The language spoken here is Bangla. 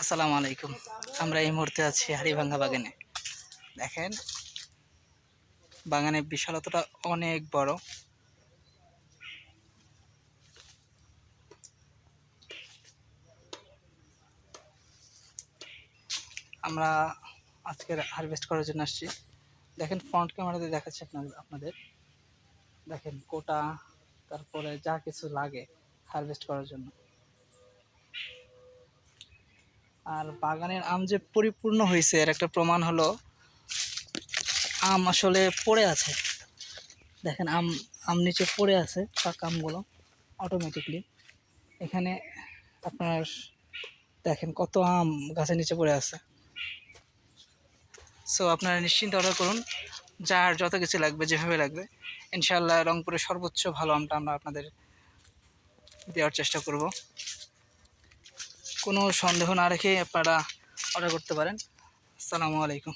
আসসালামু আলাইকুম। আমরা এই মুহূর্তে আছি হাড়িভাঙ্গা বাগানে। দেখেন, বাগানের বিশালতাটা অনেক বড়। আমরা আজকের হারভেস্ট করার জন্য আসছি। দেখেন ফ্রন্ট ক্যামেরাতে দেখাচ্ছি আপনাদের আপনাদের। দেখেন, কোটা, তারপরে যা কিছু লাগে হারভেস্ট করার জন্য। আর বাগানের আম যে পরিপূর্ণ হয়েছে, এর একটা প্রমাণ হলো আম আসলে পড়ে আছে। দেখেন, আম আম নিচে পড়ে আছে, পাকা আমগুলো অটোমেটিকলি এখানে আপনার দেখেন কত আম গাছের নিচে পড়ে আছে। সো আপনারা নিশ্চিন্ত অর্ডার করুন, যার যত কিছু লাগবে, যেভাবে লাগবে। ইনশাল্লাহ রংপুরের সর্বোচ্চ ভালো আমটা আমরা আপনাদের দেওয়ার চেষ্টা করব। কোনো সন্দেহ না রেখে আপনারা অর্ডার করতে পারেন। আসসালামু আলাইকুম।